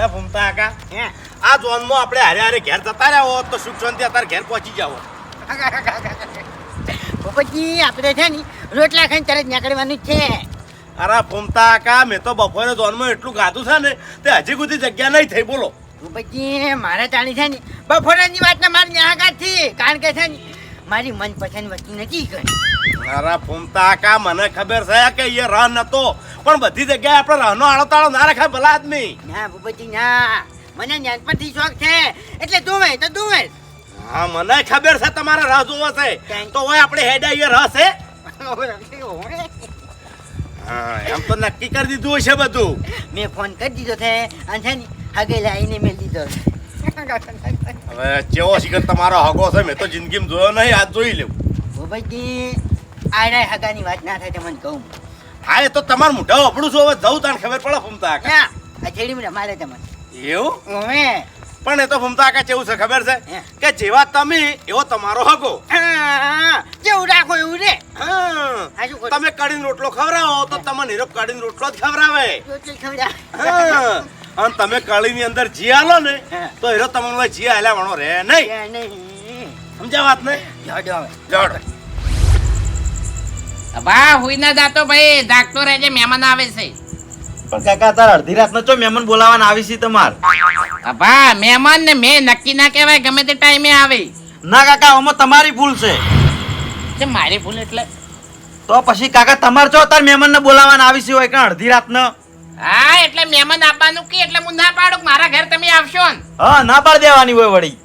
લે ભૂમતા કાકા હે? આ જોનમાં આપણે હારે હારે ઘેર જતા રહ્યા હોત તો સુખ શાંતિ અત્યારે ઘેર પહોંચી જાવ પોપટજી આપણે છે ને રોટલા ખાઈને તરત નીકળવાનું છે. અરે ભૂમતા કાકા મેં તો બપોરે જોનમાં એટલું ગાધું છે ને તે હજી સુધી જગ્યા નહીં થઈ બોલો. પોપટજી મારે જાણી છે ને બપોરની વાત ના મારી ન્યાગાતથી કારણ કે છે ને મારી મનપસંદ વસ્તુ નથી કરી અરે ફૂમતા કા મને ખબર છે કે એ રહ નતો. પણ બધી જગ્યાએ આપણે રહનો આળો તાળો ના રખાય ભલા આદમી. ના પોપટજી ના. મને નાનપણથી શોખ છે. એટલે હોય તો તું હા મને ખબર છે તમારે રાહ જોવો છે. તો હોય આપણે હેડા એ રહ છે. હા એમ તો નક્કી કરી દીધું હશે બધું. મેં ફોન કરી દીધો છે અને છે ને હગે લાવીને મેં લીધો હવે ચેવો શિખર તમારો હગો છે મેં તો જિંદગીમાં જોયો નહીં આજ જોઈ લેવું પોપટજી આડા હગાની વાત ના થાય મને કહું. હા એ તો તમારું મોઢા અપડું છું હવે જવું તાને ખબર પડે ફૂમતા ના આ છેડી મને મારે તમને એવું? ઓમે પણ એ તો ફૂમતા કાકા કેવું છે ખબર છે? કે જેવા તમે એવો તમારો હકો જેવું રાખો એવું રે? તમે કડીન રોટલો ખવડાવો તો તમને હીરો કડીન રોટલો જ ખવડાવે. અને તમે કઢીની અંદર જી આલો ને તો હીરો તમને જી આલ્યા વણો રે નહીં. સમજ્યા વાત ને? જોડો હવે. જોડ. બા હુઈ ના જાતો ભાઈ જાગતો રહેજે મહેમાન આવે છે. પણ કાકા તાર અડધી રાતનો ચો મહેમાન બોલાવાના આવી છે તમાર? અભા મહેમાન ને મેં નક્કી ના કહેવાય ગમે તે ટાઈમે આવે. ના કાકા ઓમાં તમારી ભૂલ છે. છે મારી ભૂલ એટલે? તો પછી કાકા તમાર ચો તાર મહેમાન ને બોલાવાના આવી છે હોય કે અડધી રાત નો હા એટલે મહેમાન આવવાનું કે એટલે હું ના પાડું મારા ઘર તમે આવશો ને? હા ના પાડ દેવાની હોય વળી.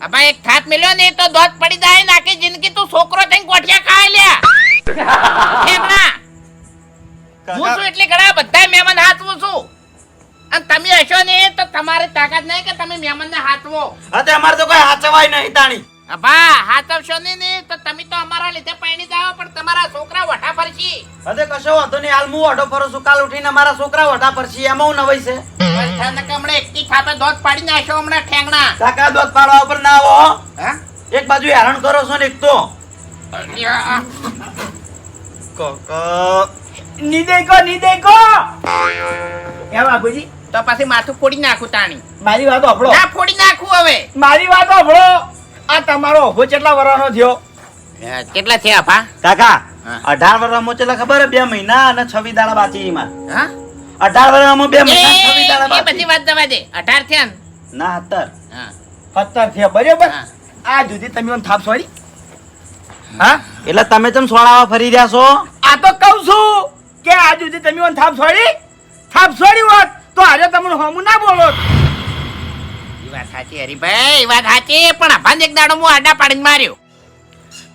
અભા એક થાત મિલ્યો ને તો દોત પડી જાય નાખી જિંદગી તું છોકરો થઈને ગોઠિયા ખાઈ લ્યા હું છું એટલે ઘણા બધા મહેમાન હાથવું છું. અને તમે હશો ને તો તમારી તાકાત નહીં કે તમે મહેમાન ને હાથવો. હા અમારે તો કોઈ હાચવાય નહીં તાણી. અબા હાથવશો ને ને તો તમે તો અમારા લીધે પૈણી જાવ પણ તમારા છોકરા વઠા ફરશી. હવે કશો વાંધો નહીં હાલ હું વઢો ફરું છું. કાલ ઉઠીને અમારા છોકરા વટા પર છે એમાં હું નવાઈ છે. કે હમણાં એકથી થાપે દોત પાડી નાખ્યો હમણાં ઠેંગણા. કાકા દોત પાડવા ઉપર ના આવો હો. હા? એક બાજુ હેરાન કરો છો ને એક તો. કાકા નિદેકો નિદેકો એ બાપુજી તો પછી માથું ફોડી નાખું તાણી. મારી વાત સાંભળો ના ફોડી નાખું હવે. મારી વાત સાંભળો આ તમારો ઓભો કેટલા વરાનો થયો? કેટલા થયા પા કાકા અઢાર વર્ષમાં ચેલા ખબર? હે? બે મહિના અને છવી દાડા બાકી એમાં. હા? અઢાર વર્ષમાં બે મહિના છવી દાડા બાકી. બધી વાત જવા દે. અઢાર થયા ના. અત્તર હા. સત્તર થયા બરાબર? આ જુદી તમે થાપ સોરી. હા? એટલે તમે તમ સોળાવા ફરી રહ્યા છો? આ તો કહું છું કે આ જુદી તમે થાપ છોડી? થાપ છોડી હોત તો આજે તમને હોમું ના બોલો. એ વાત સાચી હરીભાઈ એ વાત સાચી પણ અભાન એક દાડો હું આડા પાડીને માર્યો.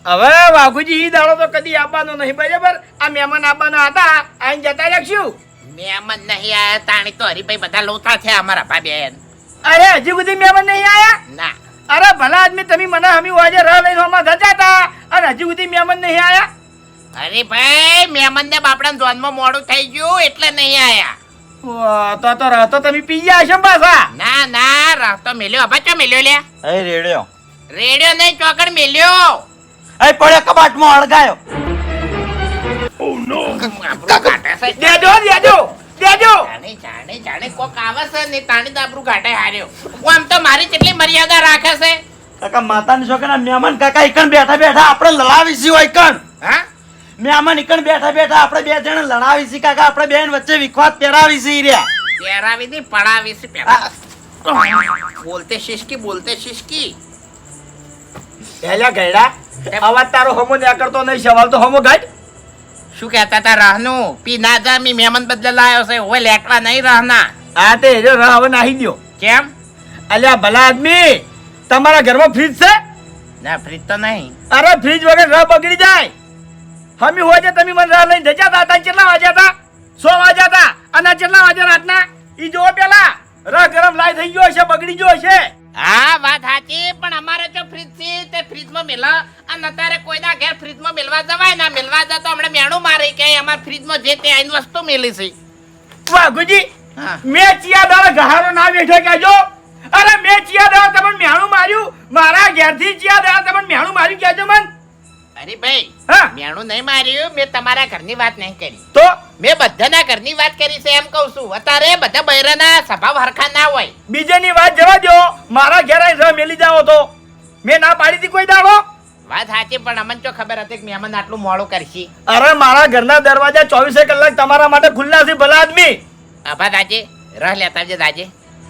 હવે વાઘુજી ઈ દાડો તો કદી આવવાનો નહીં બરાબર? આ મહેમાન આવવાના હતા આઈને જતા રાખશું. મહેમાન નહીં આયા તાણી તો હરીભાઈ બધા લોથા થયા અમારા ભાભી અરે હજી સુધી મહેમાન નહીં આયા? ના. અરે ભલા આદમી તમે મને હમી વાજે રહ લઈને હોમાં જતા હતા અને હજી સુધી મહેમાન નહીં આયા? અરે ભાઈ મહેમાન ને બાપડા જોનમાં મોડું થઈ ગયું એટલે નહીં આયા. તો તો રહતો તમે પી ગયા હશો પાછા. ના ના રહતો મેલ્યો. અભા ચો મેલ્યો લે એ રેડિયો. રેડિયો નહીં ચોકડ મેલ્યો. એ પડ્યો કબાટમાં અળગાયો. આપણું કાઢે છે. દેજો દેજો. દેજો. જાણે જાણે જાણે કોક આવે છે ને તાણી તો ઘાટે હાર્યો. હું આમ તો મારી કેટલી મર્યાદા રાખે છે? કાકા માતાની છોકરા મહેમાન કાકા એકણ બેઠા બેઠા આપણે લડાવી હોય એકણ હા? મહેમાન એકણ બેઠા બેઠા આપણે બે જણ લડાવી કાકા આપણે બેન વચ્ચે વિખવાદ પહેરાવી છીએ રહ્યા. પહેરાવી દી પડાવી પહેરા બોલતે શિષ્કી બોલતે શિષ્કી પહેલા ગયડા અવાજ તારો હોમો ન્યા કરતો નહીં સવાલ તો હોમો ગાડ શું કહેતા હતા રહનું? પી ના જા મી મહેમાન બદલે લાયો છે. ઓય લેટવા નહીં રહના. આ તે જો રહ હવે નાહી દ્યો. કેમ? અલ્યા ભલા આદમી તમારા ઘરમાં ફ્રીજ છે? ના ફ્રીજ તો નહીં. અરે ફ્રીજ વગર રહ બગડી જાય. હમી હોય છે તમે મને રહ લઈને જજા હતા ત્યાં કેટલા વાગ્યા હતા? સો વાગ્યા હતા અને કેટલા વાગ્યા રાતના? ઈ જોવો પેલા રહ ગરમ લાઈ થઈ ગયો છે બગડી ગયો હશે. હા વાત સાચી પણ અમારે જો ફ્રીજ છે તે ફ્રીજમાં મેલા અને અત્યારે કોઈના ઘેર ફ્રીજમાં મેલવા જવાય ના મેલવા જાય તો હમણાં મેણું મારી કે અમારા ફ્રીજમાં જે તે આઈન વસ્તુ મેલી છે. હા. મેં ચિયા દાળ ગહારો ના બેઠો કહેજો. અરે મેં ચિયા દાળ તમને મેણું માર્યું. મારા ઘેરથી ચિયા દાળ તમને મેણું માર્યું કહેજો મન. અરે ભાઈ મેણું નહીં માર્યું મેં તમારા ઘરની વાત નહીં કરી. તો મેં બધાના ઘરની વાત કરી છે એમ કહું છું. અત્યારે બધા બૈરાના સ્વભાવ હરખા ના હોય. બીજાની વાત જવા દો મારા ઘેર આવીને મેલી જાઓ તો. મેં ના પાડી હતી કોઈ દાડો. વાત સાચી પણ અમને તો ખબર હતી કે મહેમાન આટલું મોડું કરશે. અરે મારા ઘરના દરવાજા ચોવીસે કલાક તમારા માટે ખુલ્લા છે ભલા આદમી. આભા દાજે. રહ લેતા જે દાજે.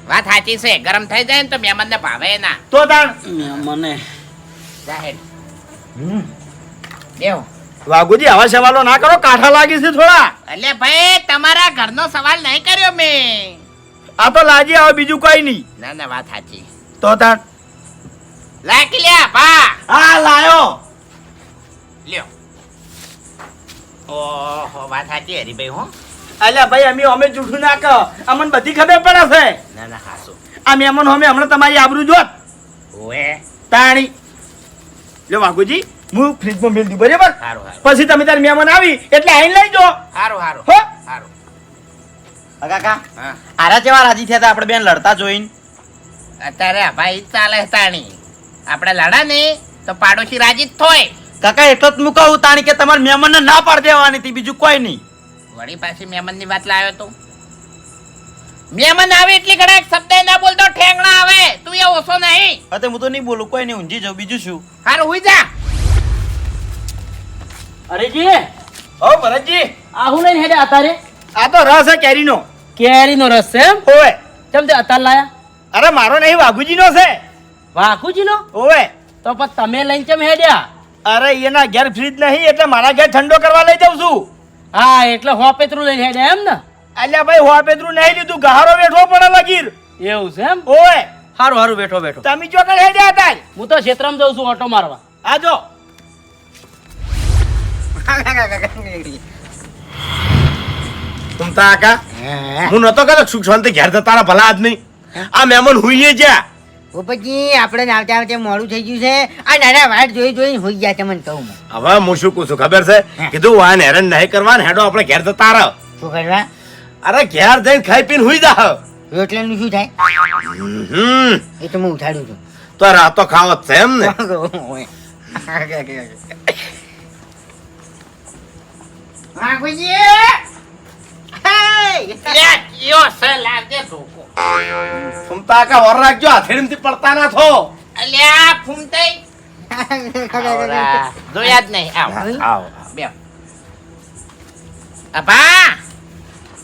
વાત સાચી છે ગરમ થઈ જાય ને તો મહેમાનને ભાવે ના. તો તાણ. મને જાહેર. બેહો. વાઘુજી આવા સવાલો ના કરો કાઠા લાગી છે થોડા. એટલે ભાઈ તમારા ઘરનો સવાલ નહીં કર્યો મેં. આ તો લાજી આવે બીજું કઈ નહીં. ના ના વાત સાચી. તો તાણ લાકી લ્યા બા હા લાયો. લ્યો. ઓહો વાત સાચી હરીભાઈ હો. અલ્યા ભાઈ અમે અમે જૂઠું ના કહો. અમને બધી ખબર પડે છે. ના ના હાસો આ અમને અમે હમણાં તમારી આબરૂ જોત. ઓએ. તાણી. લ્યો વાઘુજી. હું ફ્રીજમાં મેળ દઉં બરાબર? હારું હારું. પછી તમે તાર મહેમાન આવી એટલે આઈને લઈ જો. સારું સારું હો? સારું કાકા આરા કેવા રાજી થયા હતા? આપણે બેન લડતા જોઈને. અત્યારે ભાઈ ચાલે તાણી. આપણે લડા ને તો પાડોશી રાજી થોય. કાકા એટલો જ હું કહું તાણી કે તમારે મહેમાનને ના પાડ દેવાની હતી બીજું કોઈ નહીં. વળી પાછી મહેમાનની વાત લાવ્યો તો. મહેમાન આવે એટલી ઘણા શબ્દ ના બોલતો ઠેંગણા આવે. તું એ ઓછો નહીં. હા હું તો નહીં બોલું કોઈ નહીં ઊંઝી જાઉં બીજું શું? હારું હુઈ જા. અરેજી? હો ભરતજી. આ હું લઈને હેડે અતારે? આ તો રસ હે કેરીનો. કેરીનો રસ છે એમ? ઓવે કેમ તે અતાર લાયા? અરે મારો નહીં વાઘુજીનો છે. વાઘુજીનો? ઓવે તો પણ તમે લઈને કેમ હેડ્યા? અરે એના ઘેર ફ્રીજ નહીં એટલે મારા ઘેર ઠંડો કરવા લઈ જાઉં છું. હા એટલે હોપેતરું લઈને હેડ્યા એમ ને? અલ્યા ભાઈ હો પેતરું નહીં લીધું ગહારો બેઠો પડે લગીર. એવું છે એમ? ઓવે સારું સારું બેઠો બેઠો તમે ચોકડ હેડ્યા હતા હું તો ક્ષેત્રમાં જઉં છું ઓટો મારવા. આજો તુમતા આકા? હું. નતો કહેતો સુખ શાંતિ ઘેર તો તારા ભલા આદમી. આ મહેમાન હુઈએ જ્યાં. પછી આપણે આવતા આવતે મોડું થઈ ગયું છે. આ નાના વાટ જોઈ જોઈને હોઈ ગયા તમને કહું હવે હું શું કહું છું ખબર છે? કીધું વાન હેરાન નહીં કરવા ને હેડો આપણે ઘેર જતા રહો શું કરવા? અરે ઘેર જઈને ખાઈ પીને હુઈ જા. રોટલાનું શું થાય? હમ. એ તો હું ઉઠાડું છું. તો રાતો ખાવત છે એમ ને. વાઘુજી! હે! લે, કયો છે લાવજે ધોકો તુમતા આકા વર રાખજો હથેળીમાંથી પડતા ના થો. અલ્યા ફૂમતાઈ. જોયા જ નહીં. આવ. આવો. બે અભા!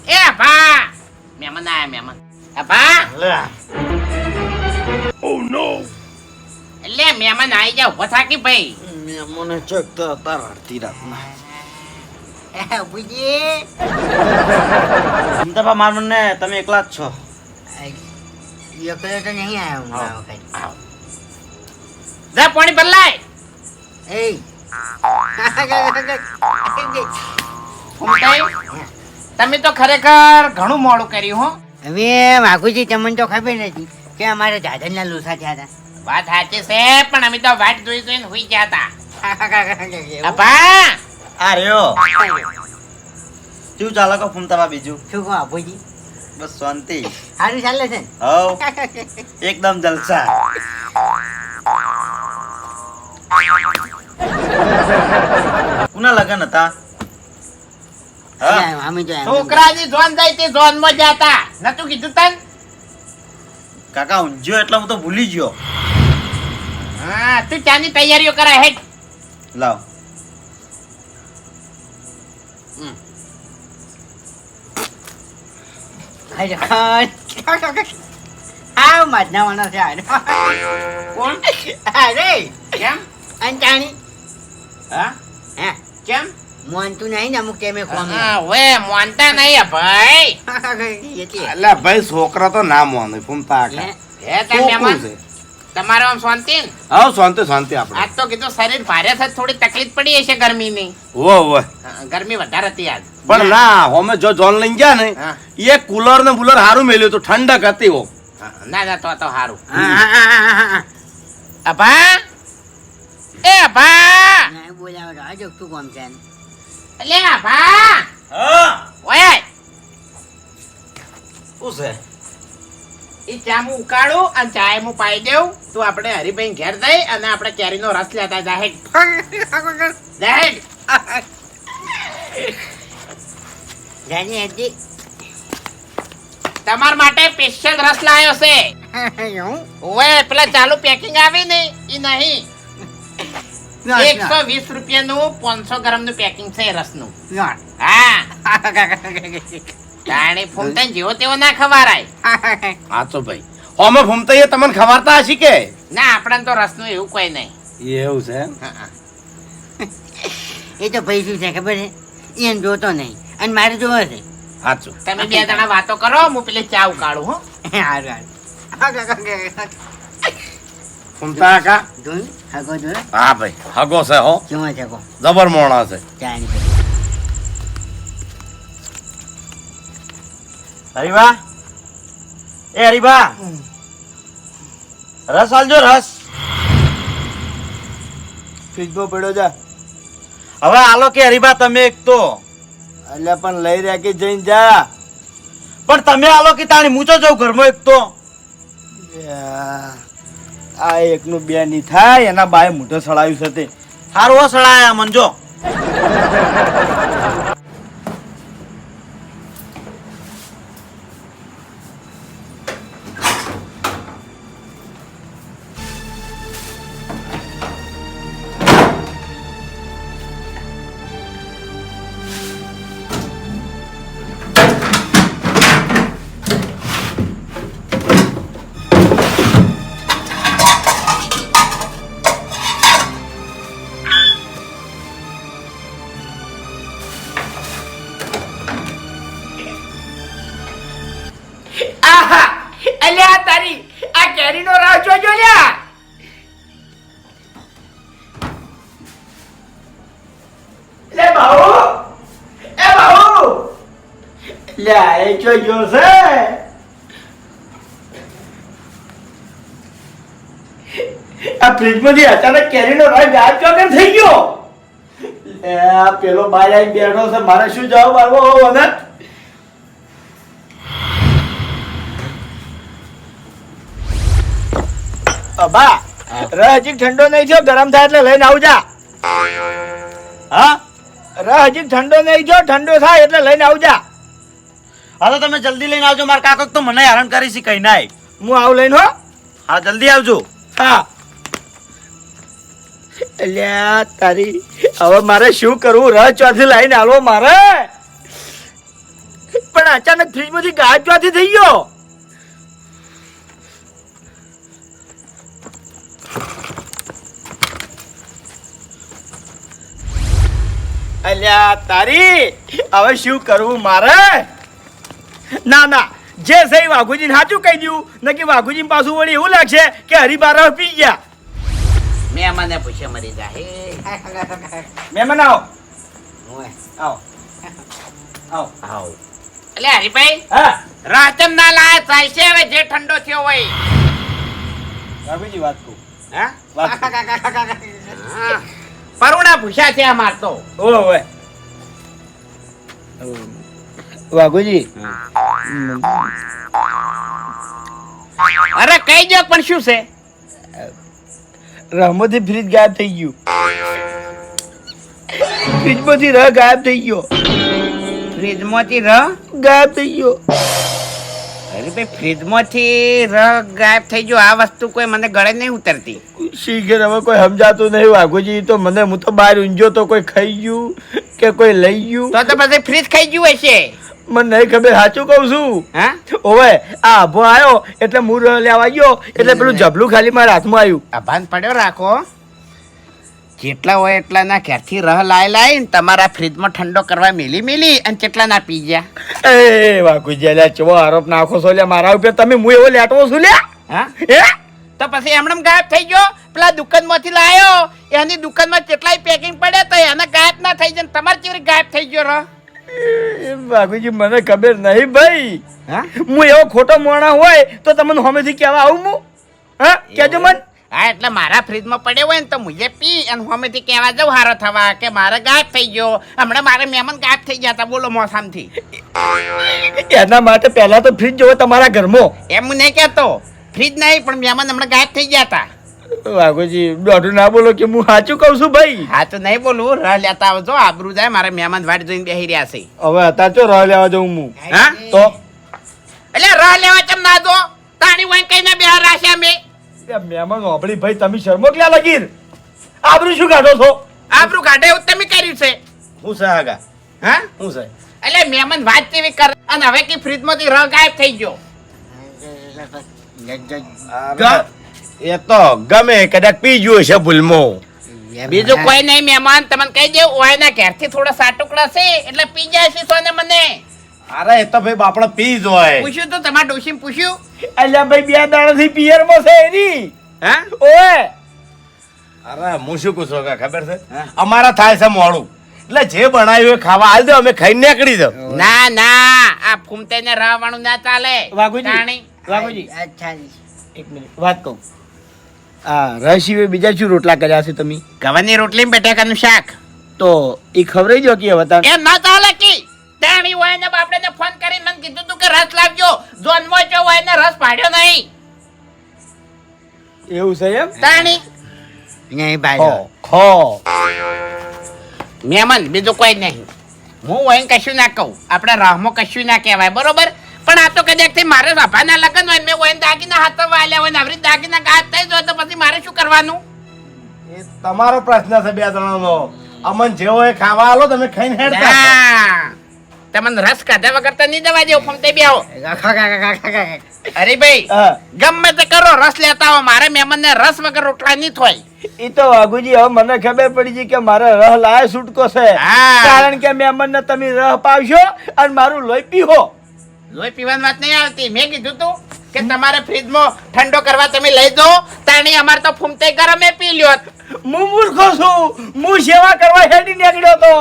એ અભા! મહેમાન આયા મહેમાન. અભા! એટલે મહેમાન આવી જાવ ઊભો ભાઈ? મહેમાને ચકતા હતા અડધી રાતના. ભૂપતજી! અમદાવાદ માર મને તમે એકલા જ છો. એકલો તો નહીં આવ્યો હું જા પાણી બદલાય. એ તમે તો ખરેખર ઘણું મોડું કર્યું હો. હવે વાઘુજી તમને તો ખબર નથી કે અમારે દાદરના લોસા થયા હતા. વાત સાચી છે પણ અમે તો વાટ જોઈ જોઈને હુઈ ગયા હતા. આ રહ્યો. શું ચાલે કહો ફૂમતાબા બીજું? શું કહો અભુજી બસ શાંતિ. સારું ચાલે છે હવ. એકદમ જલસા. કુના લગન હતા? હા? અમે છોકરાની જોન જાય તે જોનમાં જતા. નતું કીધું તન? કાકા ઊંઝ્યો એટલે હું તો ભૂલી ગયો. હા તું ચાની તૈયારીઓ કરા હેડ. લાવ. હાય રે. આવ માજનાવાળો છે હાય. કોણ અરે કેમ અંતાણી હા હે કેમ મોનતું નહીં ને અમુક ટાઈમે કોમ હા વે મોનતા નહીં આ ભાઈ એટલે ભાઈ છોકરા તો ના મોને હે? હે તમારો આમ શાંતિ હા શાંતિ શાંતિ આપણે. આજ તો કીધું શરીર ભારે છે થોડી તકલીફ પડી હશે ગરમીની. ની ઓ હા, ગરમી વધારે હતી આજ. પણ ના. હોમે જો જોન લઈ ગયા ને એ કુલર ને બુલર હારું મેલ્યું તો ઠંડક હતી હો ના ના તો તો સારું હા, હા, હા, હા, હા. અભા! એ અભા! ના, બોલાવો તો. તું કોમ છે? અલે અભા! હા. ઓય! શું છે? ઈ ચા હું ઉકાળું અને ચા હું પાઈ દેવું તો આપણે હરિભાઈ ઘેર જઈ અને આપણે કેરીનો રસ લેતા જાહેર જાહેર જાની હજી. તમારા માટે સ્પેશિયલ રસ લાવ્યો છે. ઓએ પેલા ચાલુ પેકિંગ આવી ને ઈ નહીં. એકસો વીસ રૂપિયાનું પાંચસો ગ્રામનું પેકિંગ છે રસનું. નું. હા. તાણી ફૂમતાઈ જેવો તેવો ના ખવારાય. હા તો ભાઈ અમે ફૂમતા એ તમને ખવારતા હશી કે? ના આપણને તો રસનું એવું કોઈ નહીં. એવું છે. એ તો ભાઈ શું છે ખબર છે? એને જોતો નહીં. અને મારે જોવો છે. સાચું. તમે બે જણા વાતો કરો હું પેલી ચા ઉકાળું હો. હારું હારું. ફૂમતા હગો ધૂન હા ભાઈ. હગો છે હો. કેવો છે જબર મોણા છે. ચાની હરીબા એ હરીબા રસ આલજો રસ. ફ્રીજમાં પડ્યો જા. હવે આલો કે હરીબા તમે એક તો. એટલે પણ લઈ રહ્યા કે જઈને જા. પણ તમે આલો કે તાણી મૂચો જાવ ઘરમાં એક તો? આ એકનું બે ની થાય એના બાએ મોઢો સળાવ્યું છે તે. સારું હો સડાયા કેરીનો રાહ જોજો લ્યા લે બાહુ એ બાહુ લ્યા એ ગયો છે આ ફ્રીજમાંથી અચાનક કેરીનો ગાયબ ક્યાં કેમ થઈ ગયો લે પેલો બાય આવીને બેઠો છે મારે શું જવાબ આવવો હવે મને રહ હજી ઠંડો નહીં થયો ગરમ થાય એટલે લઈને આવજા. હા? રહ હજી ઠંડો નહીં થયો ઠંડો થાય એટલે લઈને આવજા. હા તો તમે જલ્દી લઈને આવજો મારા કાકો તો મને હેરાન કરી છે કઈ નાય. હું આવું લઈને હો. હા જલ્દી આવજો. હા. અલ્યા તારી હવે મારે શું કરવું? રસ ચોથી લાઈને આવો મારે. પણ અચાનક ફ્રીજમાંથી ગાજ ચોથી થઈ ગયો. અલ્યા તારી? હવે શું કરવું મારે? ના ના જે સહી વાઘુજી સાચું કહી દઉં નકી વાઘુજી પાછું વળી એવું લાગશે કે હરિબારા પી ગયા. મેં મને પૂછે મરી જાય મહેમાન આવો. આવો આવો. આવો. આવ. એટલે હરીભાઈ હા. રાચમ ના લાયા ચાલશે હવે જે ઠંડો થયો હોય. વાઘુજી વાત કહું. હા? વાત હા. પરુણા પૂછ્યા છે અમાર તો. ઓય વાઘુજી. અરે કઈ જો પણ શું છે? રમોથી ફ્રીજ ગાયબ થઈ ગયું. ફ્રીજમાંથી રહ ગાયબ થઈ ગયો. ફ્રીજમાંથી ર ગાયબ થઈ ગયો. ભાઈ ફ્રીજમાંથી રગ ગાયબ થઈ ગયો. આ વસ્તુ કોઈ મને ગળે નહીં ઉતરતી. શીખે હવે કોઈ સમજાતું નહીં. વાઘુજી તો મને હું તો બહાર ઊંઝો તો કોઈ ખાઈ ગયું કે કોઈ લઈ ગયું? તો તો પછી ફ્રીજ ખાઈ ગયું હશે. મને નહીં ખબર સાચું કહું છું. હા? ઓવે આ આભો આવ્યો એટલે હું લેવા ગયો એટલે પેલું જબલું ખાલી મારા હાથમાં આવ્યું. આભાન પડ્યો રાખો. જેટલા હોય એટલા ના ક્યારથી રહ લાય લાય ને તમારા ફ્રીજમાં ઠંડો કરવા મેલી મેલી અને કેટલા ના પી ગયા. એ વાઘુજી અલ્યા ચો આરોપ નાખો છો લ્યા મારા ઉપર તમે હું એવો લેટવો છું લ્યા? હા? હે? તો પછી એમણે ગાયબ થઈ ગયો? પેલા દુકાનમાંથી લાયો? એની દુકાનમાં કેટલાય પેકિંગ પડ્યા તો એને ગાયબ ના થઈ જાય તમારે કેવી ગાયબ થઈ ગયો રહ. એ વાઘુજી મને ખબર નહીં ભાઈ. હા? હું એવો ખોટો મોણા હોય તો તમને હમેથી કહેવા આવું હું? હા? કેજો મન. હા એટલે મારા ફ્રીજમાં પડ્યો હોય ને તો મુજે પી અને હમેથી કહેવા જાઉં હારો થવા કે મારે ગાયબ થઈ ગયો. હમણાં મારે મહેમાન ગાયબ થઈ ગયા હતા બોલો મોસામથી. એના માટે પહેલા તો ફ્રીજ જોવો તમારા ઘરમાં. એમ હું નહીં કહેતો. ફ્રીજ નહીં પણ મહેમાન હમણાં ગાયબ થઈ ગયા હતા. વાઘોજી દોઢું ના બોલો કે હું સાચું કહું છું ભાઈ? હા તો નહીં બોલું રહ લેતા આવજો. આબરૂ જાય મારા મહેમાન વાટ જોઈને બેહી રહ્યા છે. હવે અત્યારે ચો રહ લેવા જઉં હું? હા? તો? એટલે રહ લેવા ચમ ના દો? તાણી વઈ કઈ ના બેહાર રાખ્યા મેં એ મહેમાન હોભળી ભાઈ તમે શરમો ક્યાં લગીર? આબરૂ શું કાઢો છો? આબરૂ કાઢે એવું તમે કર્યું છે. હું છે આગા? હા? હું છે? એટલે મહેમાન વાત જેવી કર અને હવે કે ફ્રીજમાંથી રહ ગાયબ થઈ ગયો. એ તો ગમે કદાચ પી ગયો છે ભૂલમો બીજું કોઈ નહીં મહેમાન તમને કહી દે ઓયના ઘેરથી થોડા સાટુકડા છે એટલે પી જાય છે સોને મને. અરે એ તો ભાઈ બાપડા પી જ હોય. પૂછ્યું તો તમારા ડોશીને પૂછ્યું? અલ્યા ભાઈ બે દાડાથી પિયરમાં છે એની. હે? ઓએ અરે હું શું કહું છું ખબર છે? અમારા થાય છે મોડું. એટલે જે બનાવ્યું એ ખાવા હાલ દે અમે ખાઈને નીકળી જાવ ના ના આ ફૂમતે ને રહેવાનું ના ચાલે. વાઘુજી. વાઘુજી. અચ્છા એક મિનિટ વાત કહું. આ રસીવે બીજા શું રોટલા કર્યા છે તમે? ગવાની રોટલી ને બટાકાનું શાક. તો એ ખવરાઈ જો કે હવે તાણ. એમ ના ચાલે કી. તાણી હોય ને બાપડે ને ફોન કરી મને કીધું તું કે રસ લાવજો. જોનમો જો હોય ને રસ પાડ્યો નહીં. એવું છે એમ? ટાણી. નહીં ભાઈ ખો મેમન બીજું કોઈ નહીં. હું હોય કશું ના કહું. આપણે રાહમાં કશું ના કહેવાય બરોબર? પણ આ તો કદાચથી મારે સભાના લગ્ન હોય મેં હોય દાગીના હાથ વાલ્યા હોય ને આવરી દાગીના ગાત થઈ જાય તો પછી મારે શું કરવાનું? એ તમારો પ્રશ્ન છે બે જણાનો. અમન જેવો એ ખાવા આલો તમે ખાઈને હેડતા ના. તમને રસ કાઢા વગર તો નહીં દવા દેવું ફમતે બી આવો અરે ભાઈ ગમે તે કરો રસ લેતા હો મારે મહેમાનને રસ વગર રોટલા નહીં થાય. એ તો વાઘુજી હવે મને ખબર પડી છે કે મારે રહ લાય છૂટકો છે. હા. કારણ કે મહેમાનને તમે રહ પાવશો અને મારું લોહી પીહો. લોહી પીવાની વાત નહીં આવતી. મેં કીધું તું કે તમારે ફ્રીજમાં ઠંડો કરવા તમે લઈ દો તાણી અમારે તો ફૂમતે ગરમે પી લ્યો. હું મૂર્ખો છું. હું સેવા કરવા હેડી નીકળ્યો તો.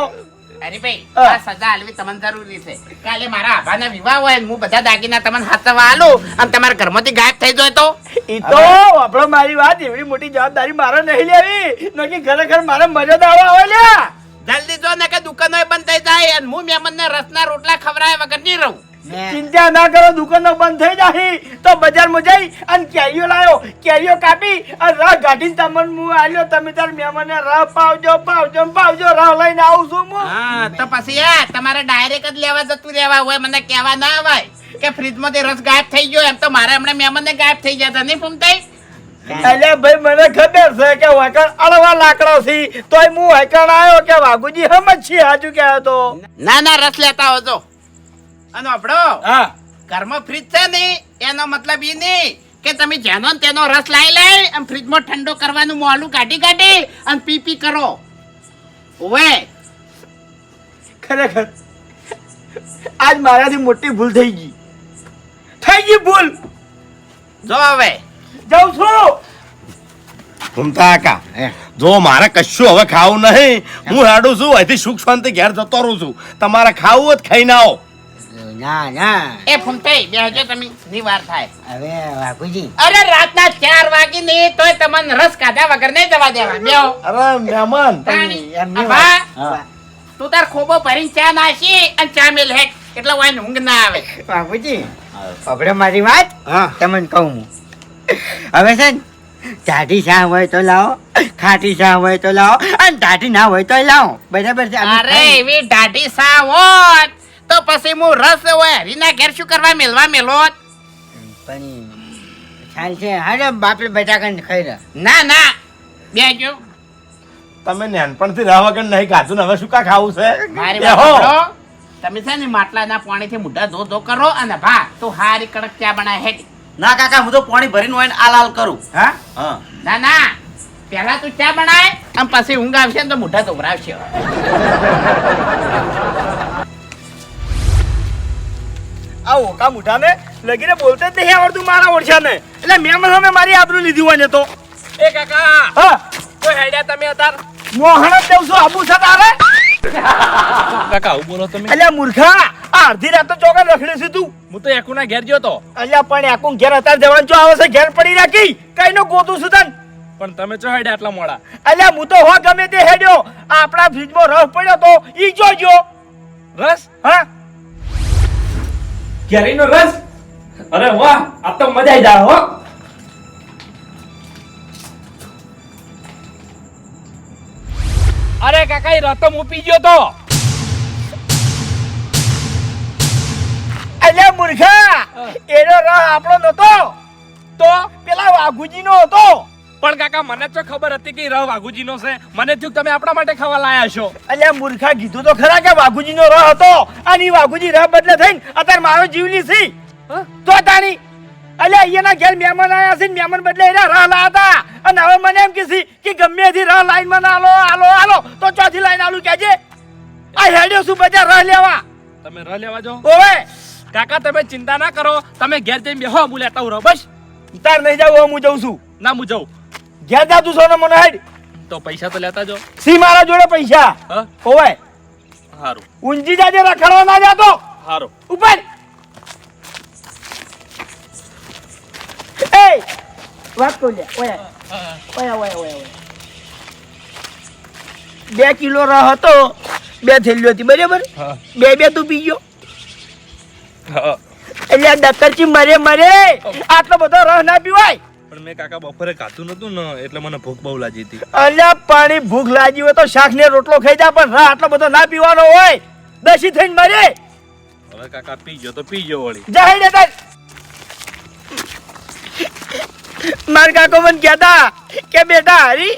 અરે ભાઈ આ સજા આલવી તમને જરૂરી છે. કાલે મારા આભાના વિવાહ હોય ને હું બધા દાગીના તમને હાથવા આલું અને તમારા ઘરમાંથી ગાયબ થઈ જાય તો? એ તો આપણો મારી વાત એવડી મોટી જવાબદારી મારે નહીં લેવી. નકી ખરેખર મારે મજા દાવા હોય લ્યા. જલ્દી જો ને કે દુકાનો બંધ થઈ જાય અને હું મહેમાનને રસના રોટલા ખવડાવ્યા વગર નહીં રહું. ચિંતા ના કરો દુકાનો બંધ થઈ જાય તો બજારમાં જઈ અને કેરીઓ લાવ્યો કેરીઓ કાપી અને રાહ ગાઢી તમને હું આવ્યો તમે તાર મહેમાનને રાહ પાવજો પાવજો પાવજો. રાહ લઈને આવું છું હું. હા તો પછી યાર તમારે ડાયરેક્ટ જ લેવા જતું રહેવા હોય. મને કહેવા ના આવાય કે ફ્રીજમાંથી રસ ગાયબ થઈ ગયો. એમ તો મારે હમણાં મહેમાનને ગાયબ થઈ જતા નહીં ફૂમતાઈ? અલ્યા ભાઈ મને ખબર છે કે વાકણ અળવા લાકડા છે. તોય હું વાકણ આવ્યો કે વાઘુજી હમ જ છી હાજુ કે તો. ના ના રસ લેતા હોજો અને આપણો હા. ઘરમાં ફ્રીજ છે ને એનો મતલબ એ નહીં કે તમે જેનો ને તેનો રસ લાવી લઈ અને ફ્રીજમાં ઠંડો કરવાનું મોલું કાઢી કાઢી અને પી પી કરો. ઓવે. ખરેખર. આજ મારાથી મોટી ભૂલ થઈ ગઈ. થઈ ગઈ ભૂલ. જો હવે. જાઉં છું. ઘૂમતા કા જો મારે કશું હવે ખાવું નહીં હું રાડું છું અહીંથી સુખ શાંતિ ઘેર જતો રહું છું. તમારે ખાવું જ ખાઈ ખાઈને આવો. ના ના. એ ફૂમતે બેહજો તમે નિવાર થાય. હવે બાપુજી અરે રાતના ચાર વાગી ને તોય તમને રસ કાઢા વગર નહીં જવા દેવા. બેહો અરે મહેમાન તું તાર ખોબો ભરીને ચા નાશી અને ચા મેલ હેક. એટલે વાય ઊંઘ ના આવે. બાપુજી આપણે મારી વાત? હા. તમને કહું હું. હવે છે ને ટાઢી શા હોય તો લાવો ખાટી શા હોય તો લાવો અને ટાઢી ના હોય તો લાવો. બરાબર છે? અરે એવી ઢાઢી સા હોત. તો પછી હું રસ હોય હરીના ઘેર શું કરવા મેલવા મેલો? પણ ચાલ છે હારે બાપલે બટાકા ખાઈ રહ્યા ના ના બેજો તમે નાનપણથી રહ્યા વગર નહીં ખાધું ને હવે શું કા ખાવું છે? મારી વાત તમે છે ને માટલાના પાણીથી મોઢા ધો ધો કરો અને ભા તું હારી કડક ચા બનાય હેઠી ના કાકા હું તો પાણી ભરીને હોય ને આલ આલ કરું. હા? હા. ના ના પહેલા તું ચા બનાય અને પછી ઊંઘ આવશે ને તો મોઢા ધોવરાવશે આ ઓકા મુઠાને લગીને બોલતા જ નહીં આવડતું મારા ઓળખાને એટલે મેં સામે મારી આબરૂ લીધી હોય ને તો. એ કાકા હા. તો હેડ્યા તમે અતાર? મોહણ જ છું આબુ છે તારે. કાકા આવું બોલો તમે. અલ્યા મૂર્ખા આ અડધી રાત તો ચોકન રખડી છે તું. હું તો એકુના ઘેર ગયો તો. અલ્યા પણ આખું ઘેર અત્યારે જવાનું જો આવે છે ઘેર પડી રાખી. કઈ નો ગોતું સુધન પણ તમે ચો હેડ્યા આટલા મોડા? અલ્યા હું તો હો ગમે તે હેડ્યો. આ આપણા ફ્રીજમાં રસ પડ્યો તો ઈ જોજો રસ? હા. કેરીનો રસ? અરે વાહ આ તો મજા આવી જાય હો. અરે કાકા એ રતમ ઉપી ગયો તો. અલ્યા મુર્ખા એનો રસ આપણો નતો તો? પેલા વાઘુજી નો હતો. પણ કાકા મને તો ખબર હતી કે રહ વાઘુજીનો છે. મને થયું તમે આપણા માટે ખાવા લાયા છો. અલ્યા મૂર્ખા કીધું તો ખરા કે વાઘુજીનો રહ હતો? અને ઈ વાઘુજી રહ બદલે થઈને અત્યારે મારો જીવલી છે તો તાણી. અલ્યા અહીંયાના ઘેર મહેમાન આયા છે ને મહેમાન બદલે એના રહ લા હતા. અને હવે મને એમ કીધી કે ગમે થી રહ લાઈનમાં આલો આલો આલો. તો ચોથી લાઈન આલું કેજે આ હેડ્યો શું બજાર રહ લેવા. તમે રહ લેવા જાઓ. ઓવે કાકા તમે ચિંતા ના કરો. તમે ઘેર જઈને બેહો હું લેતા રહો. બસ. તાર નહીં જાવ હું જઉં છું. ના હું જાઉં. ઘેર જા તું સોનો મને હેડ. તો પૈસા તો લેતા જો સી મારા જોડે પૈસા. હ? ઓવે સારું ઊંજી જાજે રખડવા ના જાતો. હારું. ઉપર. એ વાત કો લે. ઓય. ઓય ઓય ઓય બે કિલો રહ હતો. બે થેલીઓ હતી. બરાબર? બે બે તું પી ગયો. હા. એટલે ડક્કરચી મરે મરે. આટલો બધો રહ ના પીવાય. પણ મેં કાકા બપોરે ખાધું નતું ને એટલે મને ભૂખ બહુ લાગી હતી. અલ્યા પાણી ભૂખ લાગી હોય તો શાક ને રોટલો ખાઈ જા પણ રા આટલો બધો ના પીવાનો હોય. દસી થઈને મરે. હવે કાકા પી ગયો તો પી ગયો વળી. જાહેર દેતા માર કાકો મને કહેતા કે બેટા હરી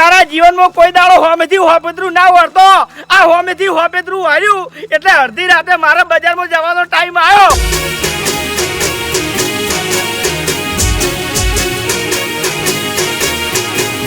તારા જીવનમાં કોઈ દાડો હોમેથી હોપેતરું ના વળતો. આ હોમેથી હોપેતરું હાર્યું એટલે અડધી રાતે મારા બજારમાં જવાનો ટાઈમ આવ્યો.